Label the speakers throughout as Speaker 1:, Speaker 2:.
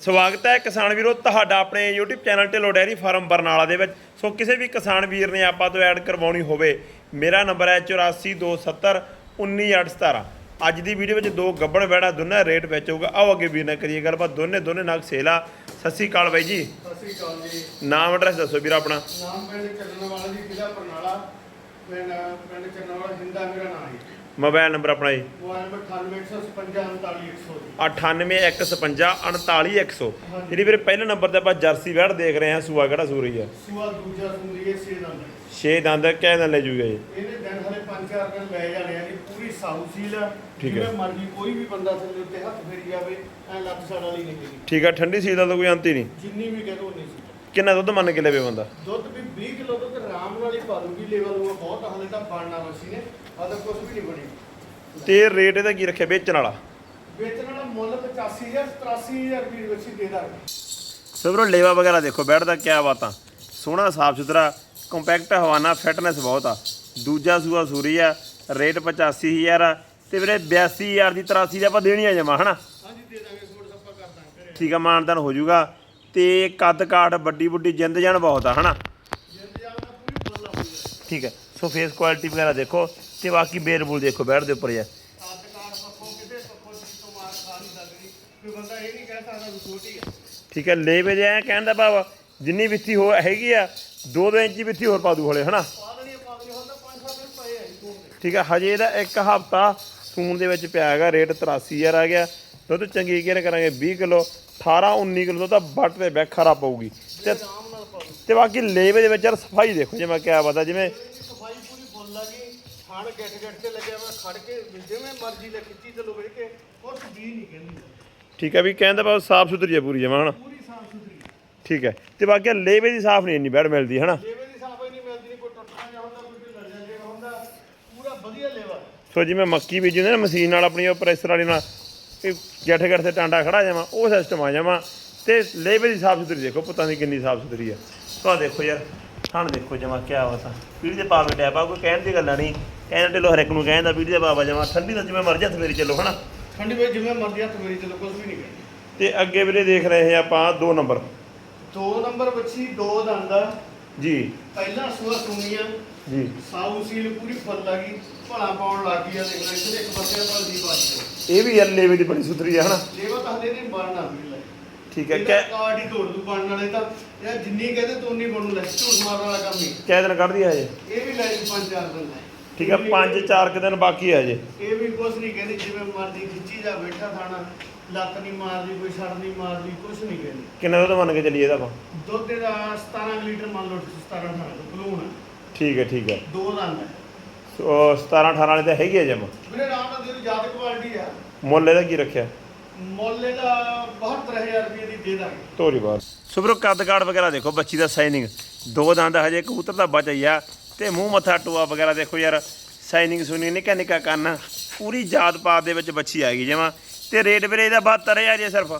Speaker 1: ਸਵਾਗਤ ਹੈ ਕਿਸਾਨ ਵੀਰੋ ਤੁਹਾਡਾ ਆਪਣੇ YouTube channel Dhillon dairy farm Barnala ਦੇ ਵਿੱਚ। ਸੋ ਕਿਸੇ ਵੀ ਕਿਸਾਨ ਵੀਰ ਨੇ ਆਪਾਂ ਤੋਂ ਐਡ ਕਰਵਾਉਣੀ ਹੋਵੇ ਮੇਰਾ ਨੰਬਰ ਹੈ 8427 19817 ਅੱਜ ਦੀ ਵੀਡੀਓ ਵਿੱਚ ਦੋ ਗੱਬਣ ਬੈੜਾ ਦੋਨਾਂ ਰੇਟ ਵਿੱਚ ਹੋਊਗਾ। ਆਓ ਅੱਗੇ ਵੀਰ ਨਾਲ ਕਰੀਏ ਗੱਲਬਾਤ। ਦੋਨੇ ਦੋਨੇ ਨਗ ਸੇਲ ਸ਼੍ਰੀ ਅਕਾਲ ਬਾਈ ਜੀ।
Speaker 2: ਸਤਿ ਸ੍ਰੀ ਅਕਾਲ ਜੀ।
Speaker 1: ਨਾਮ ਐਡਰੈਸ ਦੱਸੋ ਵੀਰ ਆਪਣਾ।
Speaker 2: ਨਾਮ ਪਿੰਡ ਚੱਲਣ ਵਾਲਾ ਜੀ ਜ਼ਿਲ੍ਹਾ ਬਰਨਾਲਾ। ਪਿੰਡ ਪਿੰਡ ਵਾਲਾ ਹਿੰਦਾ ਮੇਰਾ ਨਾਮ ਹੈ।
Speaker 1: ਮੋਬਾਈਲ ਨੰਬਰ ਆਪਣਾ ਜੀ।
Speaker 2: ਮੋਬਾਈਲ ਨੰਬਰ 9815539100 ਜੀ
Speaker 1: 98155 ਜਿਹੜੀ ਵੀਰੇ ਪਹਿਲੇ ਨੰਬਰ ਤੇ ਆਪਾਂ ਜਰਸੀ ਵੈੜ ਦੇਖ ਰਹੇ ਹਾਂ ਸੂਆ ਕਿਹੜਾ ਸੂ ਰਹੀ ਹੈ
Speaker 2: ਸੁਆ ਦੂਜਾ ਸੁੰਦਰੀਏ ਸੇ ਦੰਦ।
Speaker 1: 6 ਦੰਦ ਕਹਿ ਦਿਨ ਲੈ ਜੂਗਾ ਜੀ?
Speaker 2: ਇਹਨੇ ਦਿਨ ਹਲੇ 5-4 ਦਿਨ ਲੈ ਜਾਣੇ ਆ ਜੀ ਪੂਰੀ ਸਾਊ ਸੀਲ ਆ।
Speaker 1: ਠੀਕ ਹੈ।
Speaker 2: ਮਰਜ਼ੀ ਕੋਈ ਵੀ ਬੰਦਾ ਥੱਲੇ ਉੱਤੇ ਹੱਥ ਫੇਰੀ ਜਾਵੇ ਐ ਲੱਤ ਸਾੜ ਵਾਲੀ ਨਹੀਂ ਹੈਗੀ
Speaker 1: ਠੀਕ ਆ ਠੰਡੀ ਸੀਲ ਦਾ ਤਾਂ ਕੋਈ ਅੰਤ ਹੀ ਨਹੀਂ।
Speaker 2: ਜਿੰਨੀ ਵੀ ਕਹਿ ਦੋ ਉਨੀ ਸੀ
Speaker 1: ਕਿੰਨਾ ਦੁੱਧ ਮੰਨ ਕੇ ਲਵੇ ਬੰਦਾ?
Speaker 2: ਦੁੱਧ ਵੀ 20 ਕਿਲੋ ਦੁੱਧ ਆਰਾਮ ਨਾਲ ਹੀ ਪਾ ਦੂਗੀ ਲੇਵਲ ਉਹ ਬਹੁਤ ਹਲੇ ਤਾਂ ਬਣਨਾ ਵਸੀ ਨੇ ਤਾਂ ਕੁਝ ਵੀ ਨਹੀਂ ਬਣੀ।
Speaker 1: ਤੇ ਰੇਟ ਇਹਦਾ ਕੀ ਰੱਖਿਆ ਵੇਚਣ ਵਾਲਾ?
Speaker 2: ਵੇਚਣ ਵਾਲਾ ਮੁੱਲ 85000 83000 ਰੁਪਏ ਵਿੱਚ ਦੇ ਦਾਂਗੇ।
Speaker 1: ਸਭਰੋ ਲੇਵਾ ਵਗੈਰਾ ਦੇਖੋ ਬੈਠ ਦਾ ਕਿਆ ਬਾਤਾਂ। ਸੋਹਣਾ ਸਾਫ਼ ਸੁਥਰਾ ਕੰਪੈਕਟ ਹਵਾਨਾ ਫਿਟਨੈਸ ਬਹੁਤ ਆ। ਦੂਜਾ ਸੂਆ ਸੂਰੀ ਆ ਰੇਟ 85000 ਆ। ਤੇ ਵੀਰੇ 82000 ਦੀ 83 ਦੀ ਆਪਾਂ ਦੇਣੀ ਆ ਜਮਾ ਹਨਾ?
Speaker 2: ਹਾਂਜੀ ਦੇ ਦਾਂਗੇ ਸੋੜ ਸੱਪਾ ਕਰ ਦਾਂਗੇ
Speaker 1: ਠੀਕ ਆ ਮਾਨਦਾਨ ਹੋ ਜਾਊਗਾ। ਤੇ ਕੱਦ ਕਾਠ ਵੱਡੀ ਵੱਡੀ ਜਿੰਦ ਜਾਨ ਬਹੁਤ ਆ ਹਨਾ?
Speaker 2: ਜਿੰਦ
Speaker 1: ਠੀਕ ਹੈ। ਸੋ ਫੇਸ ਕੁਆਲਿਟੀ ਵਗੈਰਾ ਦੇਖੋ ਤੇ ਬਾਕੀ ਬੇਰਬੁਲ ਦੇਖੋ ਬੈਠ ਦੇ ਉੱਪਰ ਯਾਰ ਠੀਕ ਹੈ ਲੇਵੇ ਜੇ ਐ ਕਹਿਣ ਦਾ ਭਾਵ ਜਿੰਨੀ ਵਿੱਥੀ ਹੋ ਹੈਗੀ ਆ 2-2 ਇੰਚੀ ਵਿੱਥੀ ਹੋਰ ਪਾ ਦੂ ਹਲੇ ਹਨਾ?
Speaker 2: ਪਾ ਦੇਣੀ ਆ, ਪਾ ਦੇਣੀ ਹੁਣ ਤਾਂ 5-7 ਦਿਨ ਪਏ ਆ ਜੀ ਕੋਲ ਦੇ
Speaker 1: ਠੀਕ ਹੈ ਹਜੇ ਇਹਦਾ ਇੱਕ ਹਫਤਾ ਸੂਣ ਦੇ ਵਿੱਚ ਪਿਆ ਹੈਗਾ ਰੇਟ 83000 ਆ ਗਿਆ। ਦੁੱਧ ਚੰਗੀ ਕੇਅਰ ਕਰਾਂਗੇ? 20 ਕਿਲੋ 18 19 ਕਿਲੋ ਤਾਂ ਬੱਟ ਤੇ ਬੈਕ ਖਰਾ ਪਊਗੀ। ਤੇ ਤੇ ਬਾਕੀ ਲੇਵੇ ਦੇ ਵਿੱਚ ਯਾਰ ਸਫ਼ਾਈ ਦੇਖੋ ਜੇ ਮੈਂ ਕਿਹਾ ਪਤਾ ਜਿਵੇਂ
Speaker 2: ਸਫ਼ਾਈ ਪੂਰੀ ਫੁੱਲ ਆ ਗਈ ਖਾਣ ਗੱਟ ਗੱਟ ਤੇ ਲੱਗਿਆ ਮੈਂ ਖੜ ਕੇ ਜਿਵੇਂ ਮਰਜ਼ੀ ਲੈ ਖਿੱਚੀ ਚਲੋ ਵੇਖ ਕੇ ਕੁਛ ਵੀ ਨਹੀਂ ਕਹਿੰਦੀ।
Speaker 1: ਠੀਕ ਹੈ ਵੀ ਕਹਿੰਦਾ ਭਾਵ ਸਾਫ਼ ਸੁਥਰੀ ਹੈ ਪੂਰੀ ਜਮਾ ਹਨਾ?
Speaker 2: ਪੂਰੀ ਸਾਫ਼ ਸੁਥਰੀ।
Speaker 1: ਠੀਕ ਹੈ। ਤੇ ਬਾਕੀ ਲੇਵੇ ਦੀ ਸਾਫ਼ ਨਹੀਂ ਇੰਨੀ ਬੈੜ ਮਿਲਦੀ ਹਨਾ?
Speaker 2: ਲੇਵੇ ਦੀ ਸਾਫ਼ ਨਹੀਂ ਮਿਲਦੀ ਨਹੀਂ ਕੋਈ ਟੁੱਟਣਾ ਜਾਂ ਹੁੰਦਾ ਕੋਈ ਲੜ ਜਾਂਦਾ ਹੁੰਦਾ ਪੂਰਾ ਵਧੀਆ ਲੇਵਾ।
Speaker 1: ਸੋ ਜਿਵੇਂ ਮੱਕੀ ਬੀਜੀ ਹੁੰਦੀ ਨਾ ਮਸ਼ੀਨ ਨਾਲ ਆਪਣੀ ਉਹ ਪ੍ਰੈਸਰ ਵਾਲੀ ਨਾਲ ਇਹ ਗੱਠ ਗੱਠ ਤੇ ਟਾਂਡਾ ਖੜਾ ਜਾਵਾਂ ਉਹ ਸਿਸਟਮ ਆ ਜਾਵਾਂ। ਤੇ ਲੇਵੇ ਦੀ ਸਾਫ਼ ਸੁਥਰੀ ਦੇਖੋ ਪਤਾ ਨਹੀਂ ਕਿੰਨੀ ਸਾਫ਼ ਸੁਥਰੀ ਹੈ ਤਾਂ ਦੇਖੋ ਯਾਰ ਥਣ ਦੇਖੋ ਜਮਾ ਕਿਆ ਹੋਤਾ ਪੀੜੀ ਦੇ ਪਾਵੇ ਟੈਪ ਆ ਕੋਈ ਕਹਿਣ ਦੀ ਗੱਲਾਂ ਨਹੀਂ। ਕਹਿੰਦੇ ਢਿੱਲੋਂ ਹਰ ਇੱਕ ਨੂੰ ਕਹਿੰਦਾ ਪੀੜੀ ਦੇ ਬਾਬਾ ਜਮਾ। ਠੰਡੀ ਤਾਂ ਜਿਵੇਂ ਮਰਜ਼ੀ ਹੱਥ ਮੇਰੀ ਚੱਲੋ ਹਨਾ?
Speaker 2: ਠੰਡੀ ਵਿੱਚ ਜਿਵੇਂ ਮਰਜ਼ੀ ਹੱਥ ਮੇਰੀ ਚਲੋ ਕੁਝ ਵੀ ਨਹੀਂ ਕਹਿੰਦੀ
Speaker 1: ਤੇ ਅੱਗੇ ਵੀਰੇ ਦੇਖ ਰਹੇ ਆਪਾਂ ਦੋ ਨੰਬਰ।
Speaker 2: ਦੋ ਨੰਬਰ ਬੱਚੀ ਦੋ ਦੰਦ ਆ।
Speaker 1: ਜੀ।
Speaker 2: ਪਹਿਲਾ ਸੂਆ ਸੁਣੀਆਂ
Speaker 1: ਜੀ।
Speaker 2: ਸਾਊ ਸੀਲ ਪੂਰੀ ਫੁੱਲ ਆ ਗਈ ਭਲਾ ਪਾਉਣ ਲੱਗ ਗਈ ਆ ਦੇਖ ਲੈ ਇੱਕ ਪਾਸੇ ਭਲ ਦੀ ਬਾਤ
Speaker 1: ਇਹ ਵੀ ਯਾਰ ਲੇਵੇ ਦੀ ਬੜੀ ਸੁਥਰੀ ਹੈ ਹਨਾ?
Speaker 2: ਲੇਵਾ ਤਾਂ ਹਲੇ ਨਹੀਂ ਬਣਨਾ ਵੀ ਲੈ।
Speaker 1: ਠੀਕ ਹੈ ਕਹਿ
Speaker 2: ਕਾਰਡ ਹੀ ਤੋੜ ਦੂ ਬਣਨ ਵਾਲੇ ਤਾਂ ਯਾਰ ਜਿੰਨੀ ਕਹਦੇ ਤੂੰ ਨਹੀਂ ਬਣੂ ਲੈ ਝੂਠ ਮਾਰਨ ਵਾਲਾ ਕੰਮ ਹੀ
Speaker 1: ਕਹਿ ਦਿਨ ਕੱਢਦੀ ਹੈ ਹਜੇ।
Speaker 2: ਇਹ ਵੀ ਲੈ ਜੀ ਪੰਜ ਚਾਰ ਦਿਨ ਲੈ।
Speaker 1: ਠੀਕ ਹੈ
Speaker 2: ਇਹ ਵੀ-
Speaker 1: 5-4 ਕੁ ਦਿਨ ਬਾਕੀ ਹੈ ਹਜੇ।
Speaker 2: ਇਹ ਵੀ ਕੁਛ ਨਹੀਂ ਕਹਿੰਦੀ ਜਿਵੇਂ ਮਰਜ਼ੀ ਖਿੱਚੀ ਜਾ ਬੈਠਾ ਥਾਣਾ ਲੱਤ ਨਹੀਂ ਮਾਰਦੀ ਕੋਈ ਛੜ ਨਹੀਂ ਮਾਰਦੀ ਕੁਛ ਨਹੀਂ ਕਹਿੰਦੀ।
Speaker 1: ਕਿੰਨਾ ਦੁੱਧ ਮੰਨ ਕੇ ਚੱਲੀਏ ਇਹਦਾ ਆਪਾਂ?
Speaker 2: ਦੁੱਧ ਦਾ 17 ਲੀਟਰ ਮੰਨ ਲਓ 17 18 ਬਲੂਨ
Speaker 1: ਠੀਕ ਹੈ ਠੀਕ ਹੈ।
Speaker 2: ਦੋ ਦੰਦ ਹੈ।
Speaker 1: ਸੋ 17 18 ਵਾਲੇ ਤਾਂ ਹੈਗੀ ਆ ਜਮ
Speaker 2: ਵੀਰੇ ਰਾਮ ਨਾਲ ਦੀ ਜ਼ਿਆਦਾ ਕੁਆਲਿਟੀ ਆ।
Speaker 1: ਮੁੱਲ ਇਹਦਾ ਕੀ ਰੱਖਿਆ?
Speaker 2: ਮੁੱਲ ਇਹਦਾ 72000 ਰੁਪਏ ਦੀ ਦੇ ਦਾਂਗੇ।
Speaker 1: ਤੋਰੀ ਬਾਰ ਸੁਬਰੋ ਕੱਦ ਕਾਠ ਵਗੈਰਾ ਦੇਖੋ ਬੱਚੀ ਦਾ ਸਾਈਨਿੰਗ ਦੋ ਦੰਦ ਹਜੇ ਕਬੂਤਰ ਦਾ ਬਚ ਆ। ਤੇ ਮੂੰਹ ਮੱਥਾ ਟੂਆ ਵਗੈਰਾ ਦੇਖੋ ਯਾਰ ਸਾਈਨਿੰਗ ਸੁਣੀ ਨਿੱਕਾ ਨਿੱਕਾ ਕੰਨ ਪੂਰੀ ਜਾਤ ਪਾਤ ਦੇ ਵਿੱਚ ਬੱਚੀ ਆ ਗਈ ਜਮਾ। ਤੇ ਰੇਟ ਵੀਰੇ ਇਹਦਾ 72000 ਜੇ ਸਿਰਫ।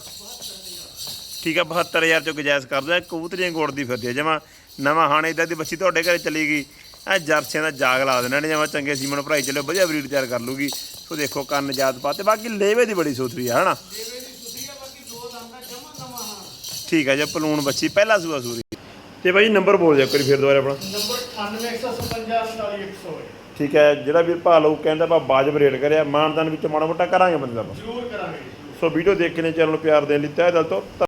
Speaker 1: ਠੀਕ ਆ 72000 ਚੋਂ ਗੁਜਾਇਸ਼ ਕਰਦਾ, ਕਬੂਤਰੀਆਂ ਗੋੜਦੀ ਫਿਰਦੀ ਆ। ਜਮਾ ਨਵਾਂ ਹਾਣੇ ਇਦਾਂ ਦੀ ਬੱਚੀ ਤੁਹਾਡੇ ਘਰੇ ਚਲੀ ਗਈ ਆ ਜਰਸੀਆਂ ਦਾ ਜਾਗ ਲਾ ਦੇਣਾ ਨੇ, ਜਮਾ ਚੰਗੇ ਸੀਮਨ ਭਰਾਈ ਚੱਲਿਓ ਵਧੀਆ ਬਰੀਡ ਤਿਆਰ ਕਰ ਲੂਗੀ। ਸੋ ਦੇਖੋ, ਕੰਨ ਜਾਤ ਪਾ ਤੇ ਬਾਕੀ ਲੇਵੇ ਦੀ ਬੜੀ ਸੋਥਰੀ ਆ, ਹਨਾ?
Speaker 2: ਦੇਵੇ
Speaker 1: ਠੀਕ ਆ, ਜੇ ਪਲੂਣ ਬੱਚੀ ਪਹਿਲਾ ਸੂਆ ਸੂਰੀ। ਤੇ ਬਾਈ ਨੰਬਰ ਬੋਲ ਦਿਓ ਇੱਕ ਵਾਰੀ, ਫਿਰ ਦੁਬਾਰਾ ਆਪਣਾ।
Speaker 2: ਨੰਬਰ 9815544100 ਹੈ
Speaker 1: ਠੀਕ ਹੈ ਜਿਹੜਾ ਵੀਰ ਭਾ ਲਊ ਕਹਿੰਦਾ ਆਪਾਂ ਬਾਜਬ ਰੇਟ ਕਰਿਆ ਮਾਨਦਾਨ ਵਿੱਚ ਮਾੜਾ ਮੋਟਾ ਕਰਾਂਗੇ ਬੰਦੇ ਦਾ।
Speaker 2: ਜ਼ਰੂਰ ਕਰਾਂਗੇ।
Speaker 1: ਸੋ ਵੀਡੀਓ ਦੇਖ ਕੇ ਨੇ ਚੈਨਲ ਨੂੰ ਪਿਆਰ ਦੇਣ ਲਈ ਤਹਿ ਦਿਲ ਤੋਂ